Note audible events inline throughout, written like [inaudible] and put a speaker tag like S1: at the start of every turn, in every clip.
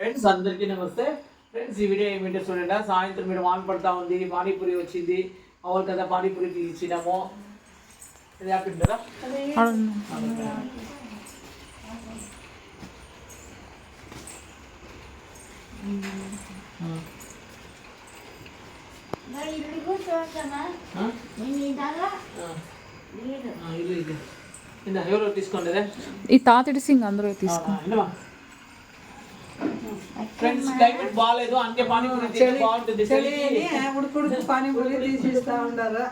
S1: Friends అందరికీ నమస్తే friends ఈ వీడియో ఏమిటో చూడండి సాయంత్రం మీరు వాన పడతా ఉంది పానీపూరి వచ్చింది అవును కదా పానీపూరికి ఇచ్చినాము ఇది ఆపింటారా
S2: మరి ఇల్లు కూర్చోవచ్చమ్మా
S1: ఆ?
S2: నేను ఇదాగా
S1: ఫ్రెండ్స్ క్లైమేట్ బాగాలేదు అందుకే పానీపూరి తింటే బాగుంటుంది
S3: చలి. ఉడుకుడుకు [laughs] పానీపూరి తీసిస్తా ఉండరు?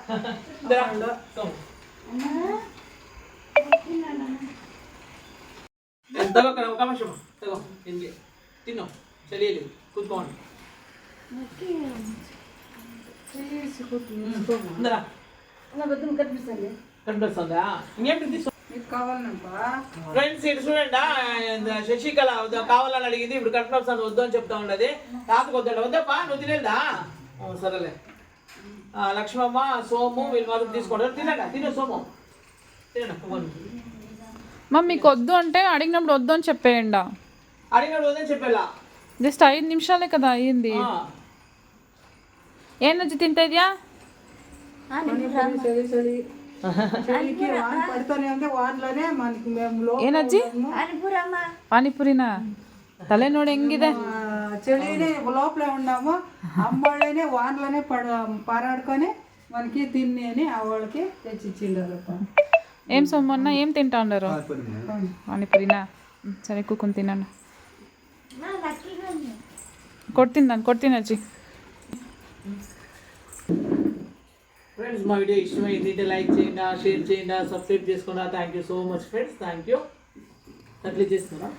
S1: అక్కడ ఒక నిమిషం. తగో ఇంది తిను చలియలేదు కూర్చోండి.
S2: కనిపిస్తుంది?
S1: ఇంకేంటి? తీసుకో ఫ్రెండ్స్ ఇటు చూడండి శశికళ కావాలని అడిగింది ఇప్పుడు కట్టిన వస్తాను వద్దు అని చెప్తా ఉండదు తాతకు వద్దండి వద్దప్పా నువ్వు తినేదా సరేలే. లక్ష్మమ్మ సోము వీళ్ళు మాత్రం తీసుకోండి. తినండి తినే సోము. తినండి ఇవ్వండి.
S4: మా మీకు వద్దు అంటే అడిగినప్పుడు వద్దు అని చెప్పేయండి.
S1: అడిగినాడు వద్దని చెప్పేలా?
S4: జస్ట్ ఐదు నిమిషాలే కదా అయ్యింది.
S1: ఆ,
S4: ఏం నచ్చి తింటేదియా? పానీపూరినా? ಪಾನಿಪುರಿನ ತಲೆನೋಡು ಹೆಂಗಿದೆ
S3: ಚಳಿನೇ లోపల ఉన్నాము. అమ్మోళ్ళనే వాన్లోనే పడ పారాడుకొని మనకి తిన్ని అని ఆ వాళ్ళకి తెచ్చిచ్చిండారు.
S4: ఏం సొమ్మన్న ఏం తింటా ఉండరు పానీపూరినా? సరే కూకుని తిన్నాను కొడుతుందని కొడుతున్నచ్చి
S1: ఫ్రెండ్స్ మా వీడియో ఇష్టమైంది లైక్ చేయండి షేర్ చేయండి సబ్స్క్రైబ్ చేసుకోండి. Thank you so much friends thank you అట్లా చేస్తున్నారా?